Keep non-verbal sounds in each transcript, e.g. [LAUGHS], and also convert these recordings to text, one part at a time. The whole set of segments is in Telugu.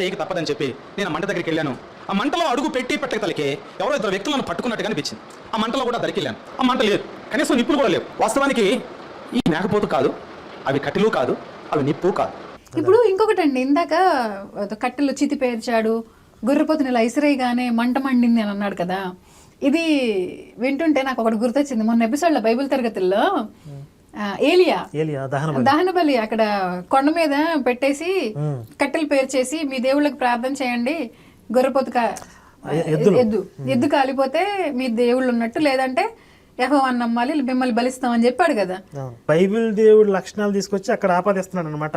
చేయక తప్పదని చెప్పి నేను మంట దగ్గరికి వెళ్ళాను. ఆ మంటలో అడుగు పెట్టి పెట్టక ఎవరో ఇద్దరు వ్యక్తులను పట్టుకున్నట్టుగా అనిపించింది. ఆ మంటలో కూడా దరికెళ్ళాను. ఆ మంట లేదు. కనీసం నిప్పులు కూడా లేవు. వాస్తవానికి ఈ మేకపోతు కాదు అవి కట్టెలు కాదు అవి నిప్పు కాదు. ఇప్పుడు ఇంకొకటి అండి ఇందాక కట్టెలు చితి పేర్చాడు గొర్రెపోతుని ఇలా ఇసిరేయగానే మంట మండింది అని అన్నాడు కదా. ఇది వింటుంటే నాకు ఒకటి గుర్తొచ్చింది. మొన్న ఎపిసోడ్లో బైబిల్ తరగతుల్లో ఏలియా. ఏలియా దహన బలి. అక్కడ కొండ మీద పెట్టేసి కట్టెలు పేర్చేసి మీ దేవుళ్ళకి ప్రార్థన చేయండి. గొర్రెపోతు ఎద్దు. ఎద్దు కాలిపోతే మీ దేవుళ్ళు ఉన్నట్టు లేదంటే యహో అని నమ్మాలి మిమ్మల్ని బలిస్తామని చెప్పాడు కదా. బైబిల్ దేవుడి లక్షణాలు తీసుకొచ్చి అక్కడ ఆపాదిస్తున్నాడు అనమాట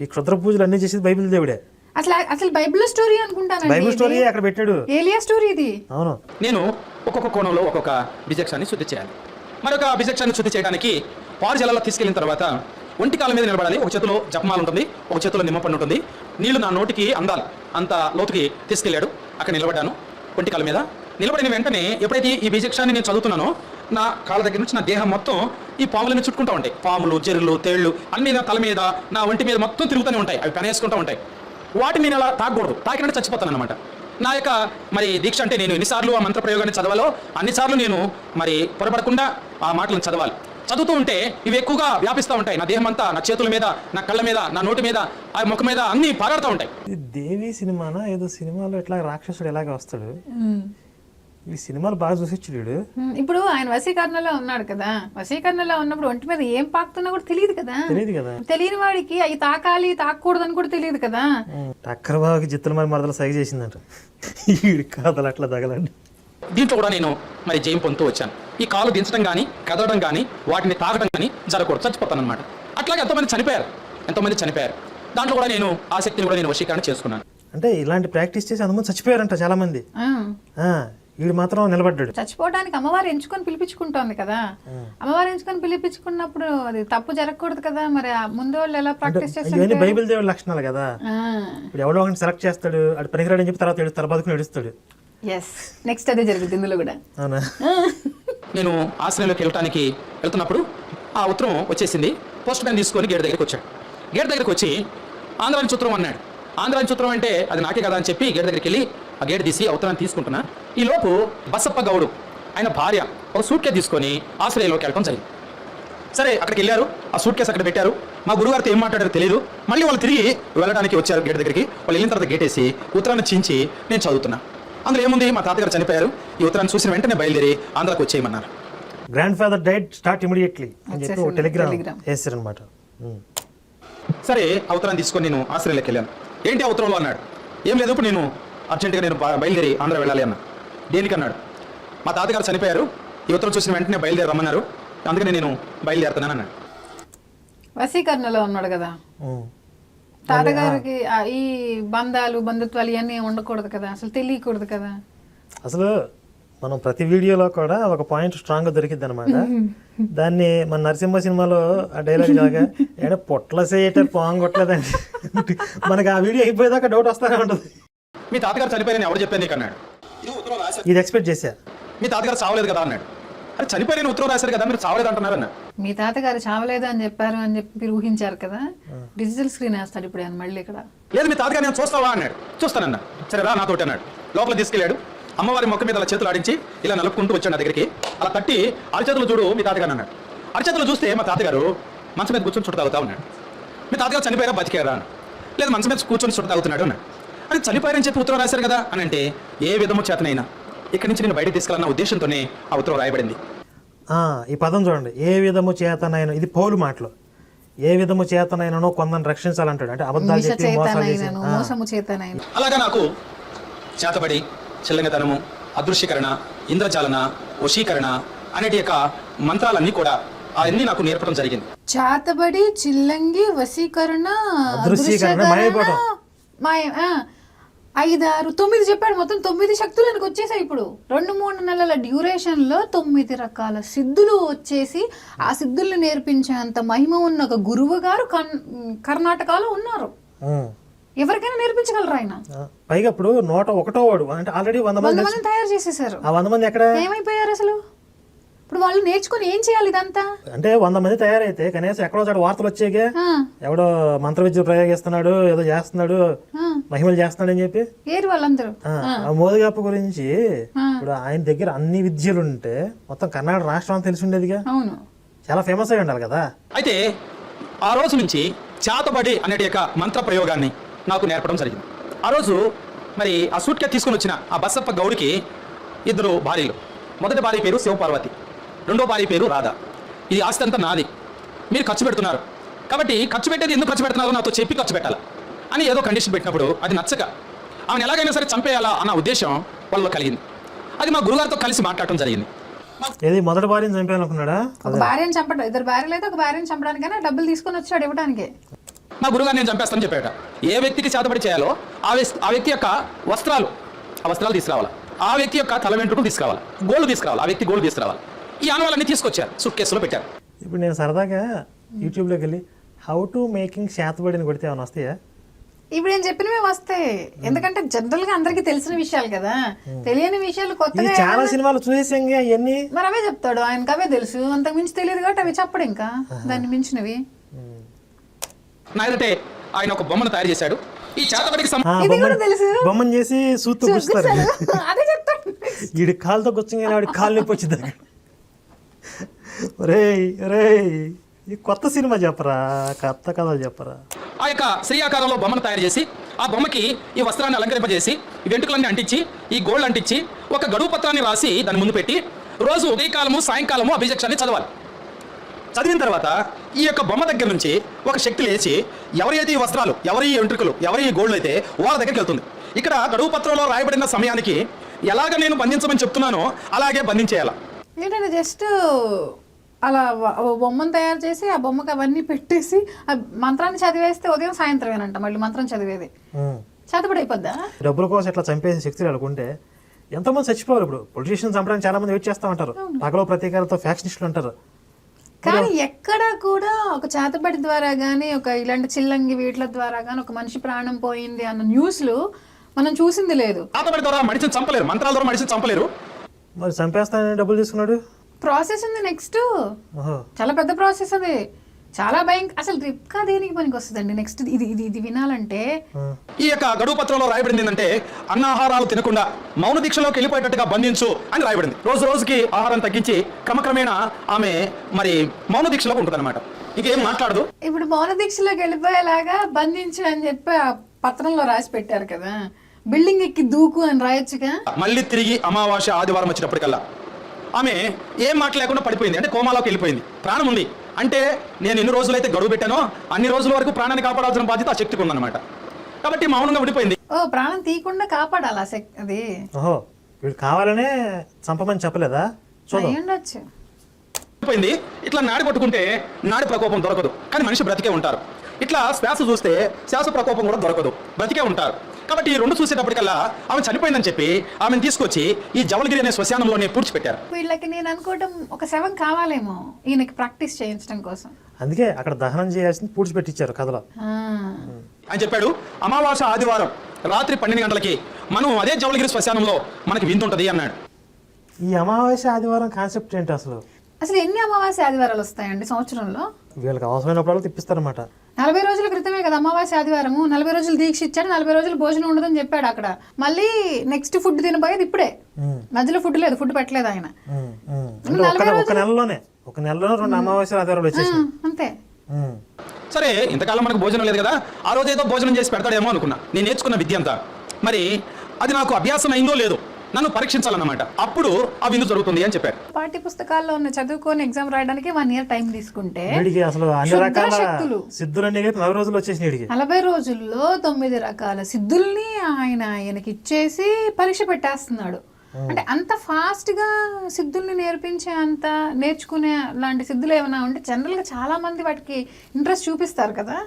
ఈ క్షుద్ర పూజలు అన్ని చేసేది బైబిల్ దేవుడే. అసలు అసలు బైబిల్ స్టోరీ అనుకుంటానండి. బైబిల్. స్టోరీ అక్కడ పెట్టాడు. ఏలియా స్టోరీ ఇది. అవును. నేను ఒక్కొక్క కోణంలో ఒక్కొక్క బిజెక్షాన్ని శుద్ధి చేయాలి. మరొక బిజెక్షాన్ని శుద్ధి చేయడానికి పారు జలాల్లో తీసుకెళ్ళిన తర్వాత ఒంటి కాలం మీద నిలబడాలి. ఒక చేతిలో జపమాల ఉంటుంది ఒక చేతిలో నిమ్మపండు ఉంటుంది. నీళ్ళు నా నోటికి అందాలి. అంత లోతుకి తీసుకెళ్ళాడు. అక్కడ నిలబడ్డాను. ఒంటి కాలం మీద నిలబడిన వెంటనే ఎప్పుడైతే ఈ బీజక్షాన్ని నేను చదువుతున్నానో నా కాళ్ళ దగ్గర నుంచి నా దేహం మొత్తం ఈ పాములను చుట్టుకుంటూ ఉంటాయి. పాములు జెర్రులు తేళ్ళు అన్ని నా తల మీద నా ఒంటి మీద మొత్తం తిరుగుతూనే ఉంటాయి. అవి పెనేసుకుంటూ ఉంటాయి. వాటిని నేను అలా తాకూడదు తాకినట్టు చచ్చిపోతాను అనమాట నా యొక్క మరి దీక్ష అంటే నేను ఎన్నిసార్లు ఆ మంత్ర ప్రయోగాన్ని చదవాలో అన్నిసార్లు నేను మరి పొరపడకుండా ఆ మాటలను చదవాలి. చదువుతూ ఉంటే ఇవి ఎక్కువగా వ్యాపిస్తూ ఉంటాయి. నా దేహం అంతా నా చేతుల మీద నా కళ్ళ మీద నా నోటి మీద ఆ ముఖం మీద అన్ని పారాడుతూ ఉంటాయి. ఇది దేవి సినిమానా? ఏదో సినిమాలో ఎట్లా రాక్షసుడు ఎలాగ వస్తాడు? ఈ సినిమాలు బాగా చూసిచ్చుడు ఇప్పుడు ఆయన వశీకరణలో ఉన్నాడు కదా. వశీకరణలో ఉన్నప్పుడు ఒంటి మీద ఏం పాకుతున్నా కూడా తెలియదు కదా. తెలియదు కదా. తెలియని వాడికి అవి తాకాలి తాకూడదని కూడా తెలియదు కదా. టక్కర బాగా చిత్తుల మరి మరదలు సైగ చేసిందంట. [LAUGHS] వీడి కాదలు అట్లా తగలండి. దీంట్లో కూడా నేను మరి జయం పొందుతూ వచ్చాను. ఈ కాలు దించడం కానీ కదలడం కానీ వాటిని తాగడం కానీ జరగకూడదు. చచ్చిపోతాను అనమాట అట్లాగే ఎంతోమంది చనిపోయారు. ఎంతోమంది చనిపోయారు. దాంట్లో కూడా నేను ఆసక్తిని కూడా నేను వశీకరణ చేసుకున్నాను. అంటే ఇలాంటి ప్రాక్టీస్ చేసి అంతమంది చచ్చిపోయారంట చాలా మంది ఆ, ఆ, వీడు మాత్రం నిలబడ్డాడు. చచ్చిపోవడానికి అమ్మవారు ఎంచుకొని పిలిపించుకుంటోంది కదా. అమ్మవారు ఎంచుకొని పిలిపించుకున్నప్పుడు అది తప్పు జరగకూడదు కదా. మరి ఆ ముందు వాళ్ళు ఎలా ప్రాక్టీస్ చేస్తారు బైబిల్ దేవుడి లక్షణాలు కదా. ఇప్పుడు ఎవడో ఒకటి సెలెక్ట్ చేస్తాడు అది పనికిరాడని చెప్పి తర్వాత ఏడు తలబాదుకుని ఏడుస్తాడు. ఎస్ నెక్స్ట్ అదే జరుగుతుంది ఇందులో కూడా. అవునా? నేను ఆశ్రయంలోకి వెళ్ళటానికి వెళ్తున్నప్పుడు ఆ ఉత్తరం వచ్చేసింది. పోస్ట్ మ్యాన్ తీసుకొని గేట్ దగ్గరికి వచ్చాడు. గేట్ దగ్గరికి వచ్చి ఆంధ్రాని సూత్రం అన్నాడు. ఆంధ్రాని సూత్రం అంటే అది నాకే కదా అని చెప్పి గేట్ దగ్గరికి వెళ్ళి ఆ గేట్ తీసి ఆ ఉత్తరాన్ని తీసుకుంటున్నా. ఈ లోపు బసప్ప గౌడు ఆయన భార్య ఒక సూట్ కేసు తీసుకొని ఆశ్రయంలోకి వెళ్ళడం జరిగింది. సరే అక్కడికి వెళ్ళారు. ఆ సూట్ కేసు అక్కడ పెట్టారు. మా గురుగారితో ఏం మాట్లాడారో తెలియదు మళ్ళీ వాళ్ళు తిరిగి వెళ్ళడానికి వచ్చారు గేట్ దగ్గరికి. వాళ్ళు వెళ్ళిన తర్వాత గేట్ వేసి ఉత్తరాన్ని చించి నేను చదువుతున్నా. అందులో ఏముంది? మా తాతగారు చనిపోయారు. ఈ ఉత్తరాన్ని చూసిన వెంటనే బయలుదేరి ఆంధ్రాకి వచ్చేయమన్నారు. Grand father diet start immediately అని చెప్పి ఒక టెలిగ్రామ్. వేసారనమాట సరే ఆ ఉత్తరాన్ని తీసుకొని నేను ఆశ్రయంలోకి వెళ్ళాను. ఏంటి ఆ ఉత్తరంలో అన్నాడు? ఏం లేదు ఇప్పుడు నేను అర్జెంటుగా నేను బయలుదేరి ఆంధ్ర వెళ్ళాలి అన్న దేనికి అన్నాడు? మా తాతగారు చనిపోయారు. ఈ ఉత్తరం చూసిన వెంటనే బయలుదేరి రమ్మన్నారు. అందుకని నేను బయలుదేరుతున్నాను అన్నాడు. వశీకరణలో ఉన్నాడు కదా. తాతగారికి ఈ బంధాలు బంధుత్వాలు ఇవన్నీ ఉండకూడదు కదా అసలు తెలియకూడదు కదా. అసలు మనం ప్రతి వీడియోలో కూడా ఒక పాయింట్ స్ట్రాంగ్గా దొరికింది అనమాట [LAUGHS] దాన్ని మన నరసింహ సినిమాలో ఆ డైలాగ్ లాగా ఏడా పొట్ల చేయటం పాంగ్ కొట్టలేదండి మనకి ఆ వీడియో అయిపోయేదాకా డౌట్ వస్తానే ఉంటుంది. మీ తాతగారు చనిపోయారని ఎవరు చెప్పారు నీకు అన్నాడు? ఇది ఎక్స్పెక్ట్ చేశా. మీ తాతగారు చావలేదు కదా అన్నాడు? అరే చనిపోయారని ఉత్తరం రాశారు కదా మీరు చావలేదు అంటున్నారు అన్న మీ తాతగారు చావలేదు అని చెప్పారు అని చెప్పి మీరు ఊహించారు కదా? డిజిటల్ స్క్రీన్ వేస్తాడు ఇప్పుడు ఆయన మళ్ళీ ఇక్కడ. లేదు మీ తాతగారు నేను చూస్తావా అన్నాడు. చూస్తానన్నా. సరే రా నాతోటి అన్నాడు. లోపల తీసుకెళ్ళాడు. అమ్మవారి మొక్క మీద అలా చేతులు ఆడించి ఇలా నలుపుకుంటూ వచ్చాడు నా దగ్గరికి. అలా తట్టి అరచేతులు చూడు మీ తాతగారు అన్నాడు. అరచేతులు చూస్తే మా తాతగారు మంచం మీద కూర్చొని చుట్ట తాగుతా ఉన్నాడు. మీ తాతగారు చనిపోయారా? బతికారా? అని లేదు మంచం మీద కూర్చొని చుట్ట తాగుతున్నాడు అన్నాడు. అది చనిపోయారని చెప్పి ఉత్తరం రాశారు కదా అని అంటే ఏ విధము చేతనైనా. ఇక్కడి నుంచి నేను బయటకు తీసుకెళ్ళన్న ఉద్దేశంతోనే ఆ ఉత్తరం రాయబడింది. ఆ, ఈ పదం చూడండి. ఏ విధము చేతనైన ఇది పౌలు మాటలు. ఏ విధము చేతనైనను కొందరిని రక్షించాలంటాడు. అంటే అబద్ధాలు చెప్పి మోసాలు చేసి అలాగా నాకు చేతబడి చిల్లంగతనము అదృశ్యకరణ ఇంద్రజాలన వశీకరణ అనేటి యొక్క మంత్రాలన్నీ కూడా అవన్నీ నాకు నేర్పడం జరిగింది. చాతబడి చిల్లంగి వశీకరణ అదృశ్యీకరణ, అదృశ్యకరణ, మాయపోవడం. మాయ ఆ, ఐదారు తొమ్మిది చెప్పాడు మొత్తం తొమ్మిది శక్తులు ఆయనకు వచ్చేసాయి ఇప్పుడు. రెండు మూడు నెలల డ్యూరేషన్లో తొమ్మిది రకాల సిద్ధులు వచ్చేసి ఆ సిద్ధుల్ని నేర్పించేంత మహిమ ఉన్న ఒక గురువు గారు కర్ణాటకలో ఉన్నారు. ఎవరికైనా నేర్పించగలరు ఆయన? పైగా ఇప్పుడు నూట ఒకటో వాడు. అంటే ఆల్రెడీ వంద మంది తయారు చేసేసారు ఆ వంద మంది ఎక్కడ? ఏమైపోయారు అసలు? ఇప్పుడు వాళ్ళు నేర్చుకుని ఏం చేయాలి ఇదంతా? అంటే వంద మంది తయారైతే కనీసం ఎక్కడో చోట వార్తలు వచ్చాకే ఆ, ఎవడో మంత్ర విద్య ప్రయోగిస్తున్నాడు ఏదో చేస్తున్నాడు మహిమలు చేస్తున్నాడు అని చెప్పి ఏరు వాళ్ళందరూ. ఆ, ఆ. మోదగాప గురించి ఇప్పుడు ఆయన దగ్గర అన్ని విద్యలు ఉంటే మొత్తం కర్ణాటక రాష్ట్రం తెలిసి ఉండేదిగా. అవును. చాలా ఫేమస్ అయి ఉండాలి కదా. అయితే ఆ రోజు నుంచి చేతబడి అనేటి యొక్క మంత్ర ప్రయోగాన్ని నాకు నేర్పడం జరిగింది. ఆ రోజు మరి ఆ సూట్కే తీసుకొని వచ్చిన ఆ బసప్ప గౌడికి ఇద్దరు భార్యలు. మొదటి భార్య పేరు శివపార్వతి. రెండో భార్య పేరు రాధ. ఈ ఆస్తి అంతా నాది. మీరు ఖర్చు పెడుతున్నారు. కాబట్టి ఖర్చు పెట్టేది ఎందుకు ఖర్చు పెడుతున్నారో? నాతో చెప్పి ఖర్చు పెట్టాలి? అని ఏదో కండిషన్ పెట్టినప్పుడు అది నచ్చక ఆమెను ఎలాగైనా సరే చంపేయాలా అన్న ఉద్దేశం వాళ్ళలో కలిగింది. అది మా గురుగారితో కలిసి మాట్లాడటం జరిగింది. ఏది మొదటి భార్యని చంపాలనుకున్నాడా? ఒక భార్యను చంపడం ఇద్దరు భార్యలు అయితే ఒక భార్యను చంపడానికైనా డబ్బులు తీసుకొని వచ్చాడు ఇవ్వడానికి మా గురుగారు నేను చంపేస్తానని చెప్పాట. ఏ వ్యక్తికి చేతబడి చేయాలో ఆ వ్యక్తి ఆ వ్యక్తి యొక్క వస్త్రాలు ఆ వస్త్రాలు తీసుకురావాలి. ఆ వ్యక్తి యొక్క తల వెంట్రుకలు తీసుకురావాలి. గోల్డ్ తీసుకురావాలి. ఆ వ్యక్తి గోల్డ్ తీసుకురావాలి. ఈ ఆనవాళ్ళన్నీ తీసుకొచ్చారు సూట్ కేసులో పెట్టారు. ఇప్పుడు నేను సరదాగా యూట్యూబ్లోకి వెళ్ళి హౌ టు మేకింగ్ శాతబడిని కొడితే ఏమైనా వస్తాయా? ఇప్పుడు నేను చెప్పినవి వస్తాయి. ఎందుకంటే జనరల్గా అందరికి తెలిసిన విషయాలు కదా. తెలియని విషయాలు ఇది కొత్తగా చాలా సినిమాలు చూసేసాంగా అవన్నీ మరి అవే చెప్తాడు. ఆయనకు అవే తెలుసు. అంతకు మించి తెలియదు కాబట్టి అవి చెప్పడు ఇంకా. దాన్ని మించినవి. నాయనంటే ఆయన ఒక బొమ్మను తయారు చేశాడు. ఈ చేతబడికి ఇది కూడా తెలుసు. బొమ్మని చేసి సూత్తు అదే చెప్తాడు వీడి కాలుతో గుచ్చగానే వాడి కాలు నొప్పి వచ్చింది. రే రే ఈ కొత్త సినిమా చెప్పరా కొత్త కథ చెప్పరా? ఆ యొక్క శ్రీ ఆకారంలో బొమ్మను తయారు చేసి ఆ బొమ్మకి ఈ వస్త్రాన్ని అలంకరింపజేసి వెంట్రుకలన్నీ అంటించి ఈ గోల్డ్ అంటించి ఒక గడువు పత్రాన్ని రాసి దాని ముందు పెట్టి రోజు ఉదయకాలము సాయంకాలము అభిజక్షాన్ని చదవాలి. చదివిన తర్వాత ఈ యొక్క బొమ్మ దగ్గర నుంచి ఒక శక్తి లేచి ఎవరైతే ఈ వస్త్రాలు ఎవరి వెంట్రుకలు ఎవరి గోల్డ్ అయితే వాళ్ళ దగ్గరికి వెళ్తుంది. ఇక్కడ గడువు పత్రంలో రాయబడిన సమయానికి ఎలాగ నేను బంధించమని చెప్తున్నానో అలాగే బంధించేయాలా. ఏంటంటే జస్ట్ అలా బొమ్మను తయారు చేసి ఆ బొమ్మకి అవన్నీ పెట్టేసి ఆ మంత్రాన్ని చదివేస్తే ఉదయం సాయంత్రమేనంట మళ్ళీ మంత్రం చదివేది. చేతపడి అయిపోద్దా? డబ్బుల కోసం ఇట్లా చంపేసే శక్తులు అనుకుంటే ఎంతమంది చచ్చిపోవాలి ఇప్పుడు. పొలిటీషియన్ చంపడానికి చాలా మంది వెయిట్ చేస్తూ ఉంటారు. పగలో ప్రతీకారంతో ఫ్యాక్షనిస్టులు ఉంటారు. కానీ ఎక్కడ కూడా ఒక చేతబడి ద్వారా కానీ ఒక ఇలాంటి చిల్లంగి వీట్ల ద్వారా కానీ ఒక మనిషి ప్రాణం పోయింది అన్న న్యూస్లు మనం చూసింది లేదు. ఆతబడి ద్వారా మనిషిని చంపలేరు మంత్రాల ద్వారా మనిషిని చంపలేరు. మరి చంపేస్తానని డబ్బులు తీసుకున్నాడు? ప్రాసెస్ ఉంది నెక్స్ట్ చాలా పెద్ద ప్రాసెస్ అది. చాలా భయం. అసలు రిప్కా దేనికి పనికి వస్తుందండి? నెక్స్ట్ ఇది ఇది ఇది వినాలంటే. ఈ యొక్క గడువు పత్రంలో రాయబడింది ఏంటంటే అన్నాహారాలు తినకుండా మౌన దీక్షలోకి వెళ్ళిపోయేటట్టుగా బంధించు అని రాయబడింది. రోజు రోజుకి ఆహారం తగ్గించి క్రమక్రమేణా ఆమె మరి మౌన దీక్షలో ఉంటుందన్నమాట. ఇంకేం మాట్లాడదు. ఇప్పుడు మౌన దీక్షలోకి వెళ్ళిపోయేలాగా బంధించు అని చెప్పి ఆ పత్రంలో రాసి పెట్టారు కదా. బిల్డింగ్ ఎక్కి దూకు అని రాయొచ్చుగా? మళ్ళీ తిరిగి అమావాస్య ఆదివారం వచ్చినప్పటికల్లా. ఆమె ఏం మాట లేకుండా పడిపోయింది. అంటే కోమాలోకి వెళ్ళిపోయింది. ప్రాణం ఉంది. అంటే నేను ఎన్ని రోజులైతే గడువు పెట్టానో అన్ని రోజుల వరకు ప్రాణాన్ని కాపాడాల్సిన బాధ్యత ఆ శక్తికి ఉందన్నమాట. కాబట్టి మౌనంగా ఉండిపోయింది. ఓ ప్రాణం తీయకుండా కాపాడాలి ఆ శక్ అది? ఓహో వీడు కావాలనే చంపమని చెప్పలేదా? చూద్దాం. అయి ఉండొచ్చు. అయిపోయింది ఇట్లా నాడి పట్టుకుంటే నాడి ప్రకోపం దొరకదు. కానీ మనిషి బ్రతికే ఉంటారు. ఇట్లా శ్వాస చూస్తే శ్వాస ప్రకోపం కూడా దొరకదు. బ్రతికే ఉంటారు. కాబట్టి ఈ రెండు చూసేటప్పటికల్లా ఆమె చనిపోయిందని చెప్పి ఆమెను తీసుకొచ్చి ఈ జవలగిరి అనే శ్మశానంలోనే పూడ్చిపెట్టారు. వీళ్ళకి నేను అనుకోవటం ఒక శవం కావాలేమో ఈయనకి ప్రాక్టీస్ చేయించడం కోసం. అందుకే అక్కడ దహనం చేయాల్సింది పూడ్చిపెట్టించారు కథలో. ఆ. అని చెప్పాడు. అమావాస్య ఆదివారం రాత్రి పన్నెండు గంటలకి మనం అదే జవలగిరి శ్మశానంలో మనకి వింతుంటది అన్నాడు. ఈ అమావాస్య ఆదివారం కాన్సెప్ట్ ఏంటి అసలు? అసలు ఎన్ని అమావాస్య ఆదివారాలు వస్తాయండి సంవత్సరంలో? వీళ్ళకి అవసరమైనప్పుడు తిప్పిస్తారన్నమాట. నలభై రోజుల క్రితమే కదా అమావాస్య ఆదివారము. నలభై రోజులు దీక్ష ఇచ్చాడు నలభై రోజులు భోజనం ఉండదని చెప్పాడు అక్కడ. మళ్ళీ నెక్స్ట్ ఫుడ్ తినబోయేది ఇప్పుడే. మధ్యలో ఫుడ్ లేదు ఫుడ్ పెట్టలేదు ఆయన. ఒక నెలలోనే ఒక నెలలోనే రెండు అమావాస్య ఆదివారాలు అంతే. సరే ఇంతకాలం మనకు భోజనం లేదు కదా ఆ రోజు ఏదో భోజనం చేసి పెడతాడేమో అనుకున్నా. నేను నేర్చుకున్న విద్య అంతా. మరి అది నాకు అభ్యాసం అయిందో లేదో నన్ను పరీక్షించాలన్నమాట. అప్పుడు ఆ విందు జరుగుతుంది అని చెప్పాడు పాఠ్య పుస్తకాల్లో ఉన్న చదువుకొని ఎగ్జామ్ రాయడానికి వన్ ఇయర్ టైం తీసుకుంటే వీడికి అసలు అన్ని రకాల శక్తులు. సిద్ధులన్నీ కలిపి నలభై రోజులు వచ్చేసి వీడికి నలభై రోజుల్లో తొమ్మిది రకాల సిద్ధుల్ని ఆయన ఆయనకి ఇచ్చేసి పరీక్ష పెట్టేస్తున్నాడు అంటే అంత ఫాస్ట్గా సిద్ధుల్ని నేర్పించే అంత నేర్చుకునే లాంటి సిద్ధులు ఏమైనా ఉంటే జనరల్గా చాలా మంది వాటికి ఇంట్రెస్ట్ చూపిస్తారు కదా.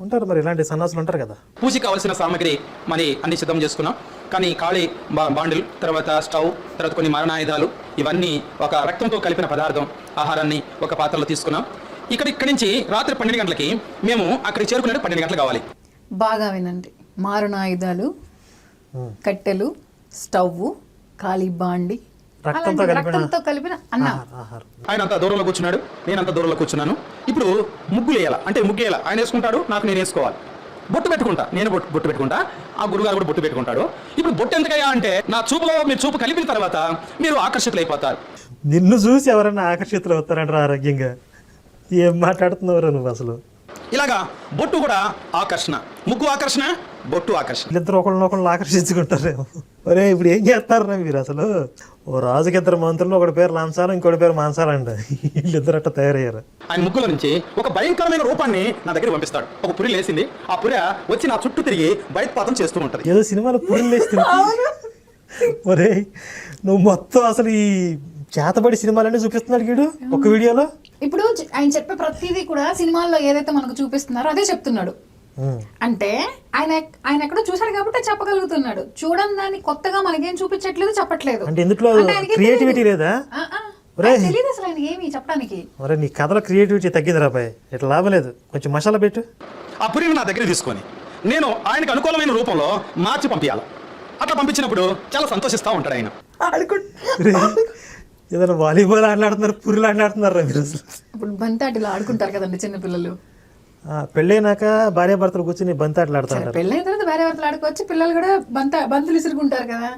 ఉంటారు మరి ఇలాంటి సన్నాసులు ఉంటారు కదా. పూజకి కావాల్సిన సామాగ్రి మరి అన్ని సిద్ధం చేసుకున్నాం. కానీ ఖాళీ బాండిల్ తర్వాత స్టవ్ తర్వాత కొన్ని మరణాయుధాలు ఇవన్నీ ఒక రక్తంతో కలిపిన పదార్థం ఆహారాన్ని ఒక పాత్రలో తీసుకున్నాం. ఇక్కడ ఇక్కడి నుంచి రాత్రి పన్నెండు గంటలకి మేము అక్కడికి చేరుకునే పన్నెండు గంటలు కావాలి. బాగా వినండి. మారునాయుధాలు ఉం. కట్టెలు స్టవ్ ఖాళీ బాండి రక్తంతో కలిపిన రక్తంతో కలిపిన అన్నం. ఆహారం ఆహారం. ఆయన అంత దూరంలో కూర్చున్నాడు నేను అంత దూరంలో కూర్చున్నాను. ఇప్పుడు ముగ్గులు వేయాల? అంటే ముగ్గు వేయాల ఆయన వేసుకుంటాడు నాకు నేను వేసుకోవాలి. బొట్టు పెట్టుకుంటా నేను బొట్టు బొట్టు పెట్టుకుంటా. ఆ గురుగారు కూడా బొట్టు పెట్టుకుంటాడు. ఇప్పుడు బొట్టు ఎందుకయ్యా అంటే నా చూపులో మీ చూపు కలిపిన తర్వాత మీరు ఆకర్షితులైపోతారు నిన్ను చూసి ఎవరైనా ఆకర్షితులు అవుతారంటారా ఆరోగ్యంగా? ఏం మాట్లాడుతున్నావురా నువ్వు అసలు? ఇలాగా బొట్టు కూడా ఆకర్షణ. ముగ్గు ఆకర్షణ బొట్టు ఆకర్షణ. వీళ్ళిద్దరు ఒకళ్ళని ఒకళ్ళు ఆకర్షించుకుంటారేమో. ఒరే ఇప్పుడు ఏం చేస్తారా మీరు అసలు? ఓ రాజుకి ఇద్దరు మంత్రులు ఒకటి పేరు లాంసాలు ఇంకోటి పేరు మాంసాలు అంట వీళ్ళిద్దరు అట్ట తయారయ్యారు. ఆయన ముగ్గుల నుంచి ఒక భయంకరమైన రూపాన్ని నా దగ్గర పంపిస్తాడు. ఒక పురి లేసింది ఆ పురి వచ్చి నా చుట్టూ తిరిగి బయటపాతం చేస్తూ ఉంటది. ఏదో సినిమాలో పురులు వేస్తుంది ఒరే నువ్వు మొత్తం అసలు ఈ చేతబడి సినిమాలన్నీ చూపిస్తున్నాడు గీడు ఒక వీడియోలో? ఇప్పుడు ఆయన చెప్పే ప్రతిదీ కూడా సినిమాల్లో ఏదైతే మనకు చూపిస్తున్నారో అదే చెప్తున్నాడు. అంటే ఆయన ఆయన ఎక్కడో చూశాడు కాబట్టి చెప్పగలుగుతున్నాడు. చూడని దాన్ని కొత్తగా మనకేం చూపించట్లేదు చెప్పట్లేదు. అంటే ఇందులో క్రియేటివిటీ. లేదా? తెలీదు అసలు ఆయన ఏమి చెప్పడానికి. ఒరే నీ కథలో క్రియేటివిటీ తగ్గింది రాబాయ్ ఇట్లా లాభం లేదు. కొంచెం మసాలా పెట్టు. ఆ పురిని నా దగ్గర తీసుకొని నేను ఆయనకు అనుకూలమైన రూపంలో మార్చి పంపించాలి అట్లా పంపించినప్పుడు చాలా సంతోషిస్తూ ఉంటాడు ఆయన. ఏదైనా వాలీబాల్ ఆటలాడుతున్నారు పురులు ఆటలాడుతున్నారు అసలు? ఇప్పుడు బంతాటిలో ఆడుకుంటారు కదండి చిన్నపిల్లలు. పెళ్ళైనాక భార్య భర్తలు కూర్చుని బంతి ఆటలాడుతూ సరే ఉంటారు. పెళ్ళైన తర్వాత వేరే వారితో ఆడుకోవచ్చు పిల్లలు కూడా బంత బంతులు విసురుకుంటారు కదా.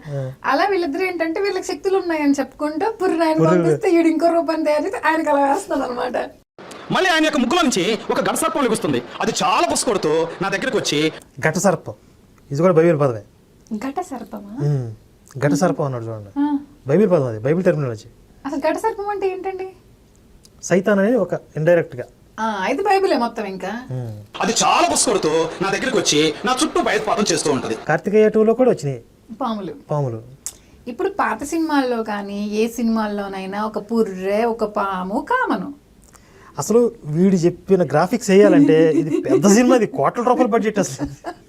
అలా వీళ్ళిద్దరు ఏంటంటే వీళ్ళకి శక్తులు ఉన్నాయని చెప్పుకుంటూ పుర్రి ఆయన పంపిస్తే ఈడు ఇంకో రూపాన్ని తయారు చేసి ఆయనకి అలా అనమాట మళ్ళీ ఆయన యొక్క ముక్కులో నుంచి ఒక గడసర్పం లెగుస్తుంది అది చాలా బుస్ కొడుతూ నా దగ్గరికి వచ్చి ఘట సర్పం. ఇది కూడా బైబిల్ పదమే. ఘట సర్పమా. ఘట సర్పం అన్నాడు చూడండి. ఆ, బైబిల్ పదం అది బైబిల్ టెర్మినాలజీ. అసలు ఘట సర్పం అంటే ఏంటండి? సైతాన్ అనేది ఒక ఇండైరెక్ట్ అయితే బైబిలే మొత్తం ఇంకా. అది చాలా బుస్ కొడుతూ నా దగ్గరికి వచ్చి నా చుట్టూ బయటపాతం చేస్తూ ఉంటది. కార్తికేయ టూలో కూడా వచ్చినాయి? పాములు. పాములు. ఇప్పుడు పాత సినిమాల్లో కానీ ఏ సినిమాల్లోనైనా ఒక పుర్రె ఒక పాము కామను. అసలు వీడు చెప్పిన గ్రాఫిక్స్ వేయాలంటే ఇది పెద్ద సినిమా ఇది కోట్ల రూపాయల బడ్జెట్ అసలు. [LAUGHS]